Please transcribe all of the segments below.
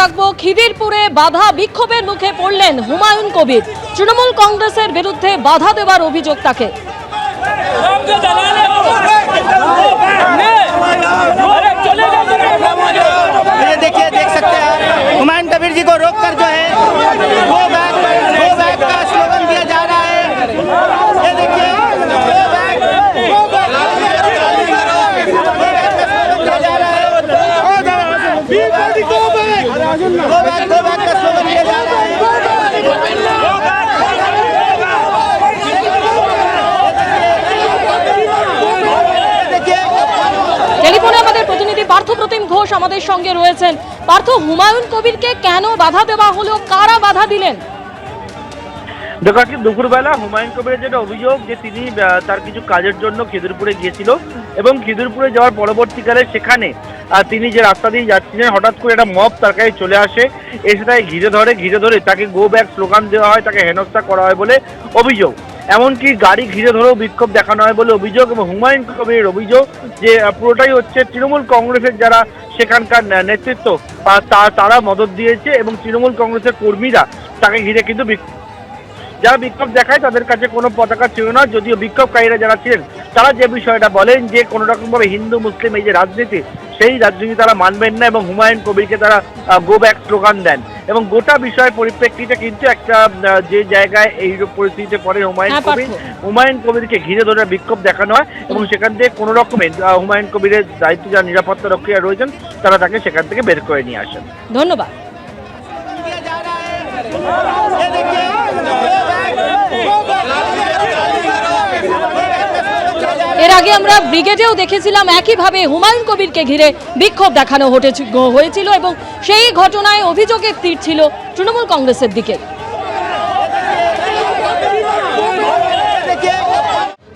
রাখবো খিদিরপুরে বাধা বিক্ষোভের মুখে পড়লেন হুমায়ুন কবির তৃণমূল কংগ্রেসের বিরুদ্ধে বাধা দেওয়ার অভিযোগ তাকে ये देखिए देख सकते हैं টেলিফোনে আমাদের প্রতিনিধি পার্থ প্রতিম ঘোষ আমাদের সঙ্গে রয়েছেন। পার্থ, হুমায়ুন কবিরকে কেন বাধা দেওয়া হলো? কারা বাধা দিলেন? দেখো কি দুপুরবেলা হুমায়ুন কবিরের যেটা অভিযোগ যে তিনি তার কিছু কাজের জন্য খিদিরপুরে গিয়েছিল এবং খিদিরপুরে যাওয়ার পরবর্তীকালে সেখানে তিনি যে রাস্তা দিয়ে যাচ্ছিলেন, হঠাৎ করে একটা মব তার কাছে চলে আসে, এসে তাকে ঘিরে ধরে ঘিরে ধরে তাকে গো ব্যাক স্লোগান দেওয়া হয়, তাকে হেনস্থা করা হয় বলে অভিযোগ। এমনকি গাড়ি ঘিরে ধরেও বিক্ষোভ দেখানো হয় বলে অভিযোগ এবং হুমায়ুন কবির অভিযোগ যে, পুরোটাই হচ্ছে তৃণমূল কংগ্রেসের যারা সেখানকার নেতৃত্ব তারা মদত দিয়েছে এবং তৃণমূল কংগ্রেসের কর্মীরা তাকে ঘিরে কিন্তু যারা বিক্ষোভ দেখায় তাদের কাছে কোনো পতাকা ছিল না যদিও বিক্ষোভকারীরা যারা ছিলেন তারা যে বিষয়টা বলেন যে কোনো রকমভাবে হিন্দু মুসলিম এই যে রাজনীতি সেই রাজনীতি তারা মানবেন না এবং হুমায়ুন কবিরকে তারা গো ব্যাক স্লোগান দেন। এবং গোটা বিষয়ের পরিপ্রেক্ষিতে কিন্তু একটা যে জায়গায় এই পরিস্থিতিতে পড়ে হুমায়ুন হ্যাঁ, কবির। হুমায়ুন কবিরকে ঘিরে ধরে বিক্ষোভ দেখানো হয় এবং সেখান থেকে কোনো রকমের হুমায়ুন কবিরের দায়িত্ব যারা নিরাপত্তা রক্ষীরা রয়েছেন তারা তাকে সেখান থেকে বের করে নিয়ে আসেন। ধন্যবাদ। এর আগে আমরা ব্রিগেডেও দেখেছিলাম একইভাবে হুমায়ুন কবিরকে ঘিরে বিক্ষোভ দেখানো হয়েছিল এবং সেই ঘটনায় অভিযোগের তীর ছিল তৃণমূল কংগ্রেসের দিকে।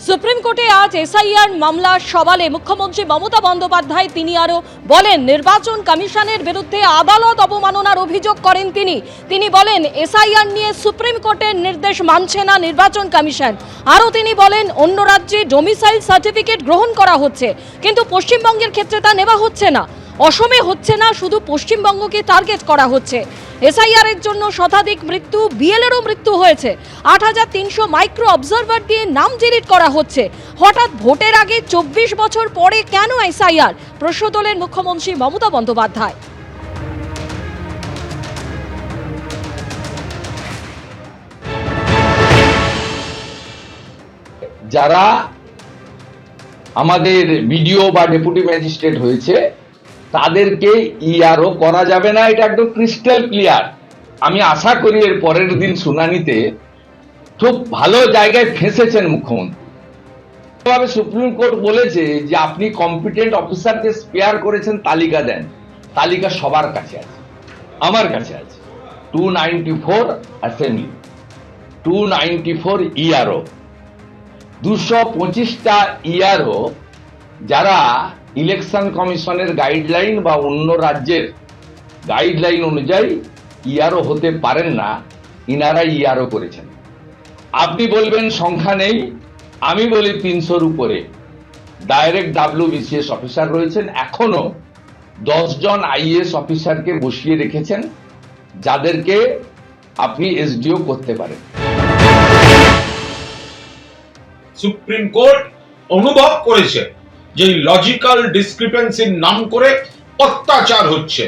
সুপ্রিম কোর্টে আজ এসআইআর মামলার সওয়ালে মুখ্যমন্ত্রী মমতা বন্দ্যোপাধ্যায়, তিনি আরও বলেন, নির্বাচন কমিশনের বিরুদ্ধে আদালত অবমাননার অভিযোগ করেন তিনি। তিনি বলেন, এসআইআর নিয়ে সুপ্রিম কোর্টের নির্দেশ মানছে না নির্বাচন কমিশন। আরও তিনি বলেন, অন্য রাজ্যে ডোমিসাইল সার্টিফিকেট গ্রহণ করা হচ্ছে, কিন্তু পশ্চিমবঙ্গের ক্ষেত্রে তা নেওয়া হচ্ছে না। অসমে হচ্ছে না, শুধু পশ্চিমবঙ্গকে টার্গেট করা হচ্ছে। এসআইআর এর জন্য শতাধিক মৃত্যু বিএলেরও মৃত্যু হয়েছে। আট হাজার তিনশো মাইক্রো অবজারভার দিয়ে নাম ডিলিট করা হচ্ছে। হঠাৎ ভোটের আগে চব্বিশ বছর পরে কেন এসআইআর প্রশ্ন তোলেন মুখ্যমন্ত্রী মমতা বন্দ্যোপাধ্যায়। যারা আমাদের বিডিও বা ডেপুটি ম্যাজিস্ট্রেট হয়েছে তাদেরকে ইআরও করা যাবে না, এটা একদম ক্রিস্টাল ক্লিয়ার আমি আশা করি এর পরের দিন শুনানিতে খুব ভালো জায়গায় ফেঁসেছেন মুখ্যমন্ত্রী। সুপ্রিম কোর্ট বলেছে যে আপনি কম্পিটেন্ট অফিসারকে স্পেয়ার করেছেন, তালিকা দেন। তালিকা সবার কাছে আছে, আমার কাছে আছে। Two ninety four assembly two ninety four ERO দুশো পঁচিশটা ইয়ারও যারা ইলেকশন কমিশনের গাইডলাইন বা অন্য রাজ্যের গাইডলাইন অনুযায়ী ইয়ারও হতে পারেন না ইনারা ইয়ারও করেছেন। আপনি বলবেন সংখ্যা নেই, আমি বলি তিনশোর উপরে। ডাইরেক্ট ডাব্লিউ বিসিএস অফিসার রয়েছেন, এখনও জন আইএস অফিসারকে বসিয়ে রেখেছেন, যাদেরকে আপনি এসডিও করতে পারেন। সুপ্রিম কোর্ট অনুভব করেছে। যে লজিক্যাল ডিসক্রিপেন্সির নাম করে অত্যাচার হচ্ছে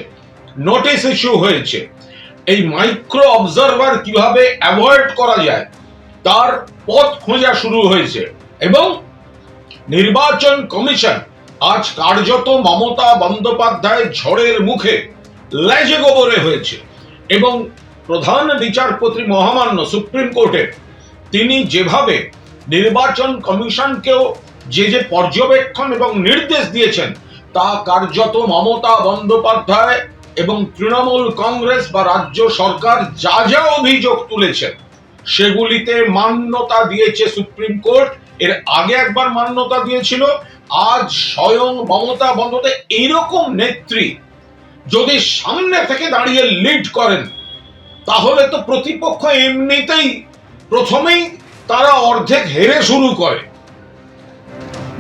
নোটিশ ইস্যু হয়েছে। এই মাইক্রো অবজারভার কীভাবে অ্যাভয়েড করা যায়, তার পথ খোঁজা শুরু হয়েছে এবং নির্বাচন কমিশন আজ কার্যত মমতা বন্দ্যোপাধ্যায় ঝড়ের মুখে লেজে গোবরে হয়েছে এবং প্রধান বিচারপতি মহামান্য সুপ্রিম কোর্টের তিনি যেভাবে নির্বাচন কমিশনকেও যে যে পর্যবেক্ষণ এবং নির্দেশ দিয়েছেন, তা কার্যত মমতা বন্দ্যোপাধ্যায় এবং তৃণমূল কংগ্রেস বা রাজ্য সরকার যা যা অভিযোগ তুলেছেন, সেগুলিতে মান্যতা দিয়েছে সুপ্রিম কোর্ট। এর আগে একবার মান্যতা দিয়েছিল, আজ স্বয়ং মমতা বন্দ্যোপাধ্যায় এইরকম নেত্রী যদি সামনে থেকে দাঁড়িয়ে লিড করেন, তাহলে তো প্রতিপক্ষ এমনিতেই প্রথমেই তারা অর্ধেক হেরে শুরু করে।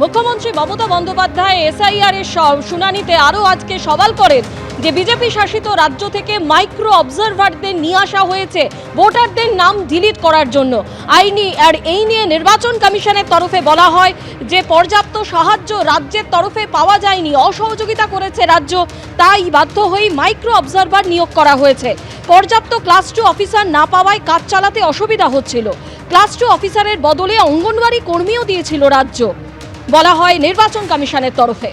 মুখ্যমন্ত্রী মমতা বন্দ্যোপাধ্যায় এসআইআর এর শুনানিতে আরও আজকে সওয়াল করেন যে বিজেপি শাসিত রাজ্য থেকে মাইক্রো অবজারভারদের নিয়ে আসা হয়েছে ভোটারদের নাম ডিলিট করার জন্য। আইনি আর এই নিয়ে নির্বাচন কমিশনের তরফে বলা হয় যে পর্যাপ্ত সাহায্য রাজ্যের তরফে পাওয়া যায়নি, অসহযোগিতা করেছে রাজ্য, তাই বাধ্য হয়ে মাইক্রো অবজারভার নিয়োগ করা হয়েছে। পর্যাপ্ত ক্লাস টু অফিসার না পাওয়ায় কাজ চালাতে অসুবিধা হচ্ছিল। ক্লাস টু অফিসারের বদলে অঙ্গনওয়াড়ি কর্মীও দিয়েছিল রাজ্য। বলা হয় নির্বাচন কমিশনের তরফে।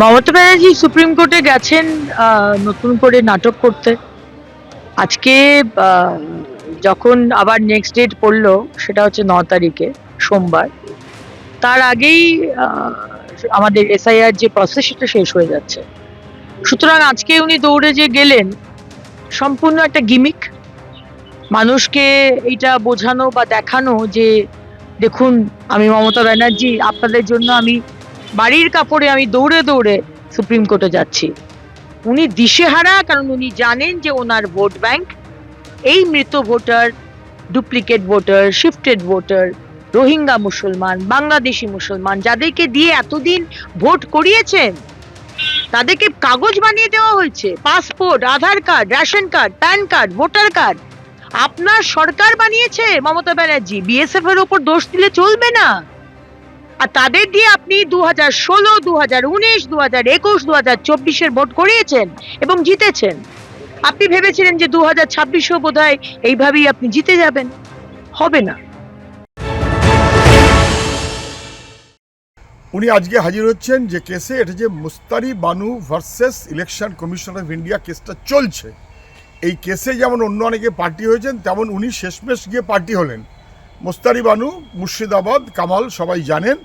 মমতা ব্যানার্জি সুপ্রিম কোর্টে গেছেন নতুন করে নাটক করতে। আজকে যখন আবার নেক্সট ডেট পড়ল, সেটা হচ্ছে ন তারিখে, সোমবার। তার আগেই আমাদের এসআইআর যে প্রসেস সেটা শেষ হয়ে যাচ্ছে। সুতরাং আজকে উনি দৌড়ে যে গেলেন, সম্পূর্ণ একটা গিমিক মানুষকে এইটা বোঝানো বা দেখানো যে, দেখুন, আমি মমতা ব্যানার্জি, আপনাদের জন্য আমি বাড়ির কাপড়ে আমি দৌড়ে দৌড়ে সুপ্রিম কোর্টে যাচ্ছি। উনি দিশেহারা, কারণ উনি জানেন যে ওনার ভোট ব্যাংক, এই মৃত voter, duplicate voter, shifted voter, Rohingya মুসলমান, বাংলাদেশি মুসলমান, যাদেরকে দিয়ে এতদিন ভোট করিয়েছেন, তাদেরকে কাগজ বানিয়ে দেওয়া হয়েছে, passport, Aadhaar card, ration card, PAN card, voter card. আপনার সরকার বানিয়েছে মমতা ব্যানার্জি। বিএসএফ এর ওপর দোষ দিলে চলবে না। আর তাদের দিয়ে আপনি দু হাজার ষোলো দু হাজার উনিশ দু হাজার একুশ দু হাজার চব্বিশের ভোট করিয়েছেন এবং জিতেছেন। আপনি ভেবেছিলেন যে দু হাজার ছাব্বিশেও বোধ হয় এইভাবেই আপনি জিতে যাবেন। হবে না। উনি আজকে হাজির হচ্ছেন যে কেসে এটা যে Mustari Banu versus election commission of India কেসটা চলছে। এই কেসে যেমন অন্য অনেকে পার্টি হয়েছেন, তেমন উনি শেষমেশ গিয়ে পার্টি হলেন। মুস্তারি বানু, মুর্শিদাবাদ, কামাল, সবাই জানেন,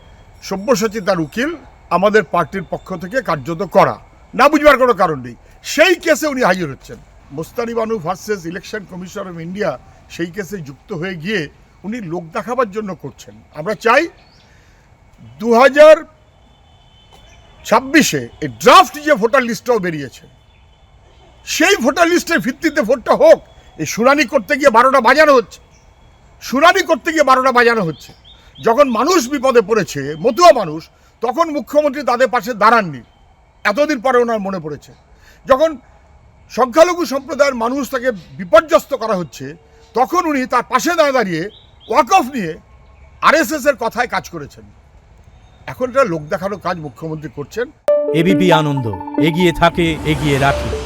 সব্যসাচী তার উকিল, আমাদের পার্টির পক্ষ থেকে কার্যত করা। না বুঝবার কোনো কারণ নেই। সেই কেসে উনি হাজির হচ্ছেন। Mustari Banu versus election commission of India সেই কেসে যুক্ত হয়ে গিয়ে উনি লোক দেখাবার জন্য করছেন। আমরা চাই দু হাজার ছাব্বিশে এই ড্রাফট যে ভোটার লিস্টটাও বেরিয়েছে সেই ভোটার লিস্টের ভিত্তিতে ভোটটা হোক, এই শুনানি করতে গিয়ে বারোটা বাজানো হচ্ছে। শুনানি করতে গিয়ে বারোটা বাজানো হচ্ছে। যখন মানুষ বিপদে পড়েছে, মতুয়া মানুষ, তখন মুখ্যমন্ত্রী তাদের পাশে দাঁড়াননি। এতদিন পরে ওনার মনে পড়েছে। যখন সংখ্যালঘু সম্প্রদায়ের মানুষ তাকে বিপর্যস্ত করা হচ্ছে, তখন উনি তার পাশে দাঁড়িয়ে দাঁড়িয়ে ওয়াক অফ নিয়ে আরএসএস এর কথায় কাজ করেছেন। এখন এটা লোক দেখানো কাজ মুখ্যমন্ত্রী করছেন। এবিপি আনন্দ, এগিয়ে থাকে, এগিয়ে রাখে।